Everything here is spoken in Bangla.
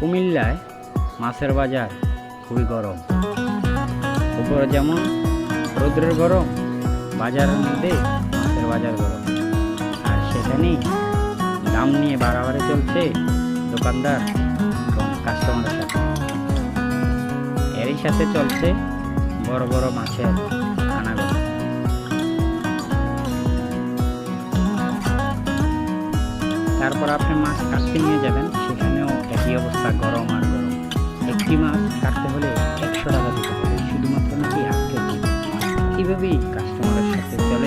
কুমিল্লায় মাছের বাজার খুবই গরম। উপরে যেমন রৌদ্রের গরম, বাজারের মধ্যে মাছের বাজার গরম। আর সেখানেই দাম নিয়ে বাড়াবাড়ি চলছে দোকানদার এবং কাস্টমারের সাথে। এরই সাথে চলছে বড় বড় মাছের তারপর আপনি মাছ কাটতে নিয়ে যাবেন, সেখানেও একই অবস্থা, গরম আর গরম। একটি মাছ কাটতে হলে একশো টাকা দিতে হবে। শুধুমাত্র নাকি আজকে এভাবেই কাস্টমারের সাথে চলে?